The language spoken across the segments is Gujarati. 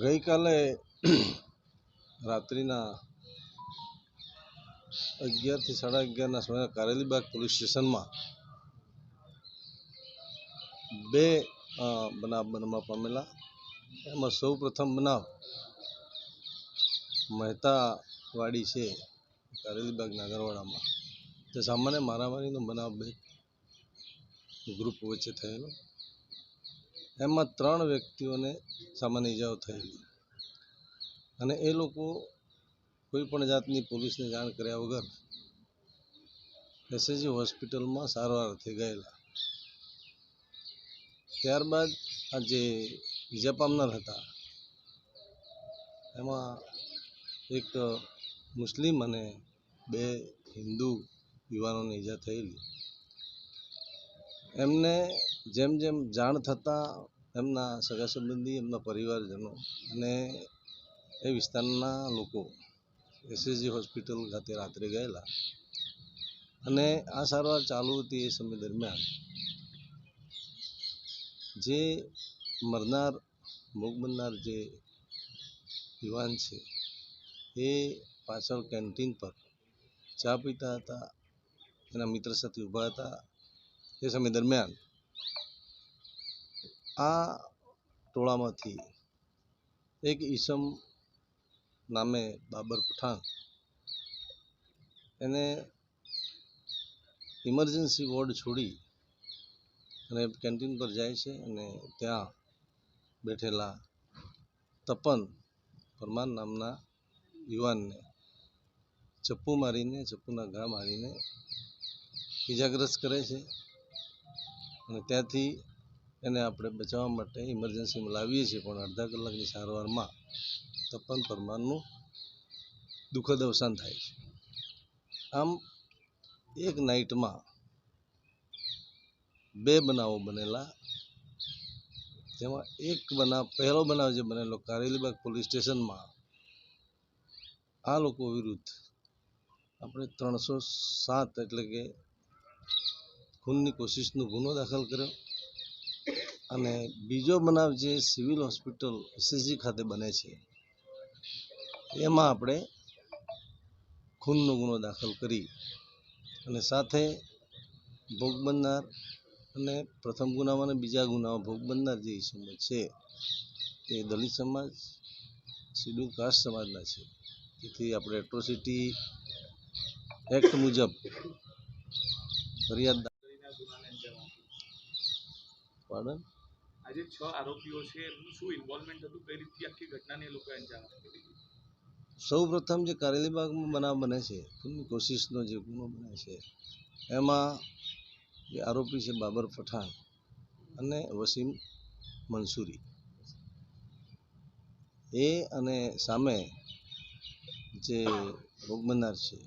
ગઈકાલે રાત્રિના અગિયારથી સાડા અગિયારના સમયે કારેલીબાગ પોલીસ સ્ટેશનમાં બે બનાવ બનવા પામેલા. એમાં સૌ પ્રથમ બનાવ મહેતાવાડી છે કારેલીબાગ નાગરવાડામાં. તે સામાન્ય મારામારીનો બનાવ બે ગ્રુપ વચ્ચે થયેલો. એમાં ત્રણ વ્યક્તિઓને સામાન્ય ઈજાઓ થયેલી અને એ લોકો કોઈ પણ જાતની પોલીસને જાણ કર્યા વગર એસએજી હોસ્પિટલમાં સારવાર અર્થે ગયેલા. ત્યારબાદ આ જે ઇજા પામનાર હતા, એમાં એક મુસ્લિમ અને બે હિન્દુ યુવાનોને ઈજા થયેલી. એમને જેમ જેમ જાણ થતાં એમના સગા સંબંધી એમના પરિવારજનો અને એ વિસ્તારના લોકો એસએસજી હોસ્પિટલ ખાતે રાત્રે ગયેલા. અને આ સારવાર ચાલુ હતી એ સમય દરમિયાન. જે મરનાર, ભોગ બનનાર જે યુવાન છે, એ પાછળ કેન્ટીન પર ચા પીતા હતા. એના મિત્ર સાથે ઊભા હતા. એ સમય દરમિયાન આ ટોળામાંથી એક ઈસમ નામે બાબર પઠાણ એને ઇમરજન્સી વોર્ડ છોડી અને કેન્ટીન પર જાય છે અને ત્યાં બેઠેલા તપન પરમાર નામના યુવાનને ચપ્પુ મારીને, ચપ્પુના ઘા મારીને ઇજાગ્રસ્ત કરે છે. અને ત્યાંથી એને આપણે બચાવવા માટે ઇમરજન્સીમાં લાવીએ છીએ, પણ અડધા કલાકની સારવારમાં તપન પરમારનું દુઃખદ અવસાન થાય છે. આમ, એક નાઇટમાં બે બનાવો બનેલા, જેમાં એક બનાવ, પહેલો બનાવ જે બનેલો કારેલીબાગ પોલીસ સ્ટેશનમાં, આ લોકો વિરુદ્ધ આપણે ત્રણસો સાત એટલે કે ખૂનની કોશિશનો ગુનો દાખલ કર્યો અને બીજો બનાવ જે સિવિલ હોસ્પિટલ એસએસજી ખાતે બને છે, એમાં આપણે ખૂનનો ગુનો દાખલ કરી અને સાથે ભોગ બનનાર અને પ્રથમ ગુનામાં અને બીજા ગુનામાં ભોગ બનનાર જે ઈસમો છે, એ દલિત સમાજ શિડ્યુલ કાસ્ટ સમાજના છે. તેથી આપણે એટ્રોસિટી એક્ટ મુજબ ફરિયાદ દા- કરીને આ ગુનાને અંજામ આપ્યો પાડન આજે છ આરોપીઓ છે એમનું શું ઇન્વોલ્વમેન્ટ હતું કઈ રીતે આખી ઘટનાને એ લોકોએ અંજામ આપી દીધી? સૌ પ્રથમ જે કારેલીબાગમાં બનાવ બને છે ખૂનની કોશિશનો જે ગુનો બને છે એમાં જે આરોપી છે બાબર પઠાણ અને વસીમ મંસૂરી. એ અને સામે જે ભોગ બનનાર છે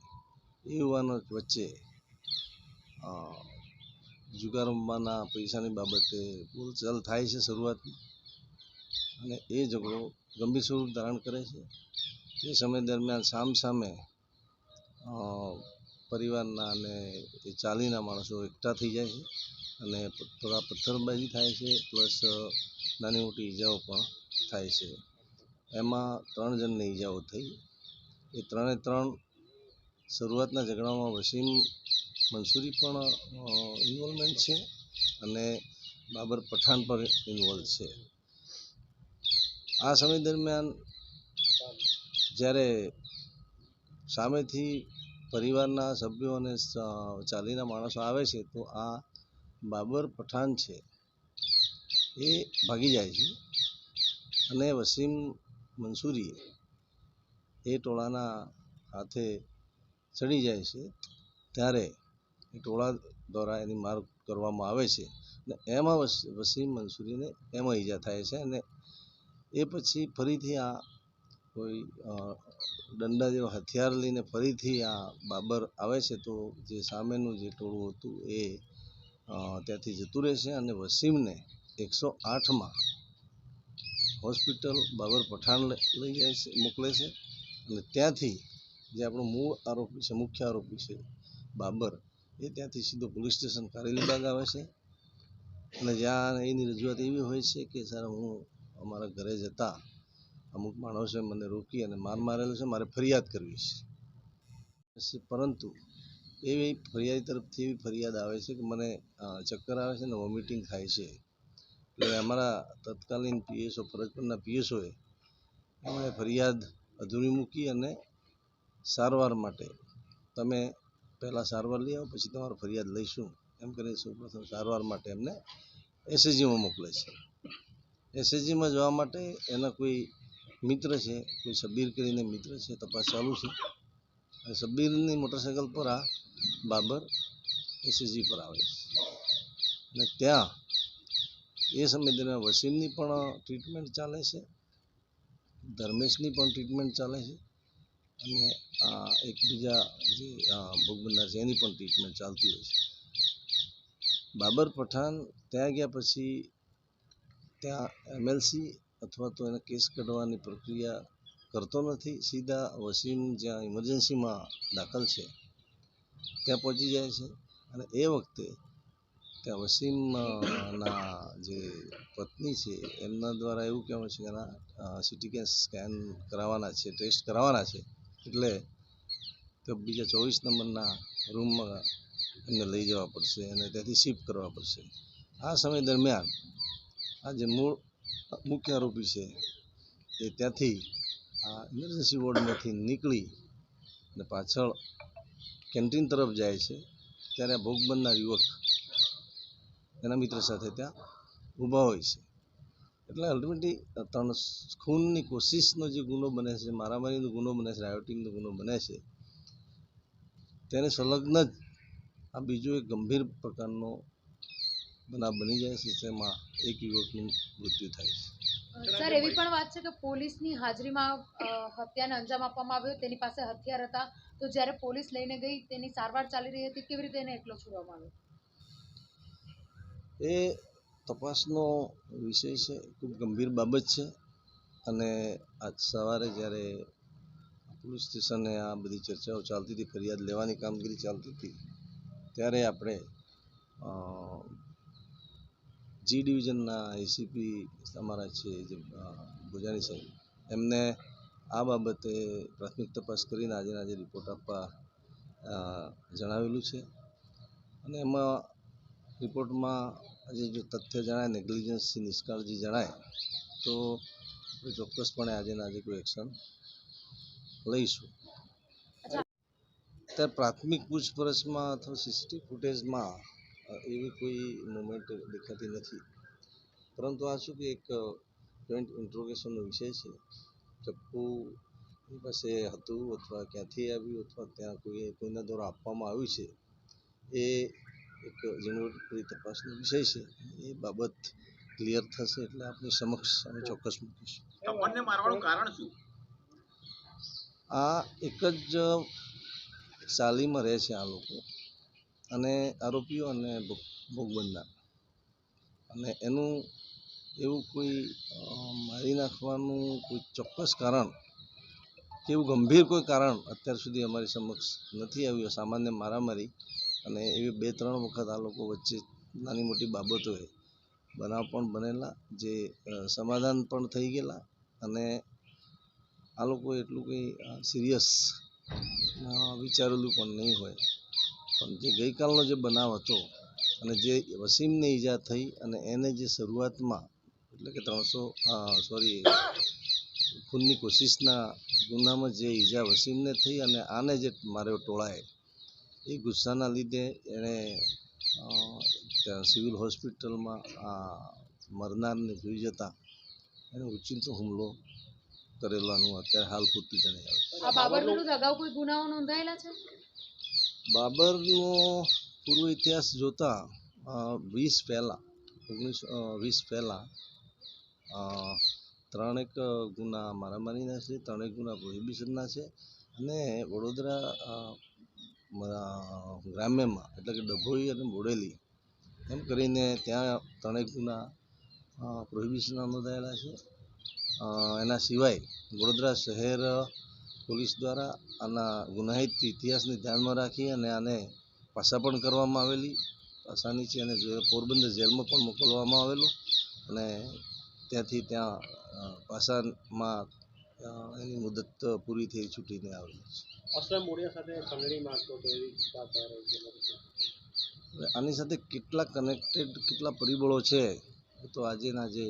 એ યુવાનો વચ્ચે જુગાર રમવાના પૈસાની બાબતે બોલચાલ થાય છે શરૂઆતમાં. અને એ ઝઘડો ગંભીર સ્વરૂપ ધારણ કરે છે. એ સમય દરમિયાન સામ સામે પરિવારના અને એ ચાલીના માણસો એકઠા થઈ જાય છે. અને થોડા પથ્થરબાજી થાય છે, પ્લસ નાની મોટી ઈજાઓ પણ થાય છે. એમાં ત્રણ જણને ઈજાઓ થઈ. એ ત્રણે ત્રણ શરૂઆતના ઝઘડામાં વસીમ મંસૂરી પણ ઇન્વોલ્વમેન્ટ છે અને બાબર પઠાણ પણ ઇન્વોલ્વ છે. આ સમય દરમિયાન જ્યારે સામેથી પરિવારના સભ્યો અને ચાલીના માણસો આવે છે તો આ બાબર પઠાણ છે એ ભાગી જાય છે અને વસીમ મંસૂરી એ ટોળાના હાથે ચડી જાય છે. ત્યારે ટોળા દ્વારા એની માર કરવામાં આવે છે અને એમાં વસ- વસીમ મંસૂરીને એમાં ઈજા થાય છે અને એ પછી ફરીથી આ કોઈ દંડા જેવા હથિયાર લઈને ફરીથી આ બાબર આવે છે તો જે સામેનું જે ટોળું હતું એ ત્યાંથી જતું રહે છે અને વસીમને એકસો આઠમાં હોસ્પિટલ બાબર પઠાણ લઈ જાય છે, મોકલે છે અને ત્યાંથી જે આપણો મૂળ આરોપી છે, મુખ્ય આરોપી છે બાબર એ ત્યાંથી સીધો પોલીસ સ્ટેશન કારેલીબાગ આવે છે. અને જ્યાં એની રજૂઆત એવી હોય છે કે, સર, હું અમારા ઘરે જતા અમુક માણસોએ મને રોકી અને માર મારેલો છે, મારે ફરિયાદ કરવી છે. પરંતુ એવી ફરિયાદ તરફથી એવી ફરિયાદ આવે છે કે, મને ચક્કર આવે છે અને વોમિટિંગ થાય છે. એટલે અમારા તત્કાલીન પીએસઓ ફરજ પરના પીએસઓએ એમણે ફરિયાદ અધૂરી મૂકી અને સારવાર માટે તમે પહેલાં સારવાર લઈ આવો, પછી તમારો ફરિયાદ લઈશું. એમ કરીને સૌપ્રથમ સારવાર માટે એમને એસએચજીમાં મોકલે છે. એસએચજીમાં જવા માટે એના કોઈ મિત્ર છે, કોઈ સબીર કરીને મિત્ર છે, તપાસ ચાલુ છે. સબીરની મોટરસાઇકલ પર આ બાબર એસએચજી પર આવે છે. અને ત્યાં એ સમય દરમિયાન વસીમની પણ ટ્રીટમેન્ટ ચાલે છે, ધર્મેશની પણ ટ્રીટમેન્ટ ચાલે છે. અને આ એક બીજા જે ભોગ બનનાર છે એની પણ ટ્રીટમેન્ટ ચાલતી હોય છે. બાબર પઠાણ ત્યાં ગયા પછી ત્યાં એમએલસી અથવા તો એને કેસ કાઢવાની પ્રક્રિયા કરતો નથી. સીધા વસીમ જ્યાં ઇમરજન્સીમાં દાખલ છે, ત્યાં પહોંચી જાય છે. અને એ વખતે ત્યાં વસીમના જે પત્ની છે, એમના દ્વારા એવું કહેવામાં છે કે એના સીટી સ્કેન કરાવવાના છે, ટેસ્ટ કરાવવાના છે. એટલે તો બીજા ચોવીસ નંબરના રૂમમાં એમને લઈ જવા પડશે અને ત્યાંથી શિફ્ટ કરવા પડશે. આ સમય દરમિયાન આ જે મૂળ મુખ્ય આરોપી છે એ ત્યાંથી આ ઇમરજન્સી વોર્ડમાંથી નીકળી અને પાછળ કેન્ટીન તરફ જાય છે. ત્યારે ભોગ બનનાર યુવક એના મિત્ર સાથે ત્યાં ઊભા હોય છે. એટલે અલ્ટિમેટલી ત્રણ ખૂનની કોશિશનો જે ગુનો બને છે મારામારીનો ગુનો બને છે રાયોટિંગનો ગુનો બને છે તેને સંલગ્ન જ આ બીજો એક ગંભીર પ્રકારનો બનાવ બની જાય છે તેમાં એક યુવકનું મૃત્યુ થાય છે. સર એવી પણ વાત છે કે પોલીસની હાજરીમાં હત્યાને અંજામ આપવામાં આવ્યો તેની પાસે હથિયાર હતા તો જ્યારે પોલીસ લઈને ગઈ તેની સારવાર ચાલી રહી હતી કેવી રીતે એને એકલો છોડવામાં આવ્યો? એ તપાસનો વિષય છે, ખૂબ ગંભીર બાબત છે. અને આજ સવારે જ્યારે પોલીસ સ્ટેશને આ બધી ચર્ચાઓ ચાલતી હતી, ફરિયાદ લેવાની કામગીરી ચાલતી હતી, ત્યારે આપણે જી ડિવિઝનના એસીપી અમારા છે જે ભુજાની સાહેબ, એમને આ બાબતે પ્રાથમિક તપાસ કરીને આજે આજે રિપોર્ટ આપવા જણાવેલું છે. અને એમાં રિપોર્ટમાં આજે જો તથ્ય જણાય નેગ્લિજન્સથી નિષ્કાળજી જણાય, તો ચોક્કસપણે આજે આજે કોઈ એક્શન લઈશું. અત્યારે પ્રાથમિક પૂછપરછમાં અથવા સીસીટીવી ફૂટેજમાં એવી કોઈ મુમેન્ટ દેખાતી નથી. પરંતુ આ શું કે એક જોઈન્ટ ઇન્ટ્રોગેશનનો વિષય છે. ચપ્પુ પાસે હતું અથવા ક્યાંથી આવ્યું અથવા ત્યાં કોઈ, કોઈના દ્વારા આપવામાં આવ્યું છે, એ એક ઝીણવટભરી તપાસનો વિષય છે. એ બાબત ક્લિયર થશે એટલે આપની સમક્ષ અમે ચોક્કસ મૂકીશું. કારણ આ એક જ ચાલીમાં રહે છે આ લોકો અને આરોપીઓ અને ભોગ ભોગ બનનાર અને એનું એવું કોઈ મારી નાખવાનું કોઈ ચોક્કસ કારણ કે એવું ગંભીર કોઈ કારણ અત્યાર સુધી અમારી સમક્ષ નથી આવ્યું. સામાન્ય મારામારી અને એવી બે ત્રણ વખત આ લોકો વચ્ચે નાની મોટી બાબતોએ બનાવ પણ બનેલા જે સમાધાન પણ થઈ ગયેલા અને આ લોકો એટલું કંઈ સિરિયસ વિચારેલું પણ નહીં હોય. પણ જે ગઈકાલનો જે બનાવ હતો અને જે વસીમને ઈજા થઈ અને એને જે શરૂઆતમાં એટલે કે ત્રણસો સોરી, ખૂનની કોશિશના ગુનામાં જે ઈજા વસીમને થઈ અને આને જે માર્યો ટોળાએ એ ગુસ્સાના લીધે એણે ત્યાં સિવિલ હોસ્પિટલમાં આ મરનારને જોઈ જતા એને ઉચિંતો હુમલો કરેલાનું અત્યારે હાલ પૂરતું જણાય છે. બાબરનો પૂર્વ ઇતિહાસ જોતા વીસ પહેલાં ઓગણીસો વીસ પહેલાં ત્રણેક ગુના મારામારીના છે ત્રણેક ગુના પ્રોહિબિશનના છે અને વડોદરા ગ્રામ્યમાં, એટલે કે ડભોઈ અને બોડેલી, એમ કરીને ત્યાં ત્રણેક ગુના પ્રોહિબિશન નોંધાયેલા છે. એના સિવાય વડોદરા શહેર પોલીસ દ્વારા આના ગુનાહિત ઇતિહાસને ધ્યાનમાં રાખી અને આને પાછા પણ કરવામાં આવેલી. પાસાની છે અને પોરબંદર જેલમાં પણ મોકલવામાં આવેલો અને ત્યાંથી ત્યાં પાસામાં એની મુદત પૂરી થઈ છૂટીને આવેલી છે. અસલમ મોડિયા સાથે ખંડણી માંગતો હતો એવી વાત આ રહી છે હવે આની સાથે કેટલા કનેક્ટેડ કેટલા પરિબળો છે તો આજેના જે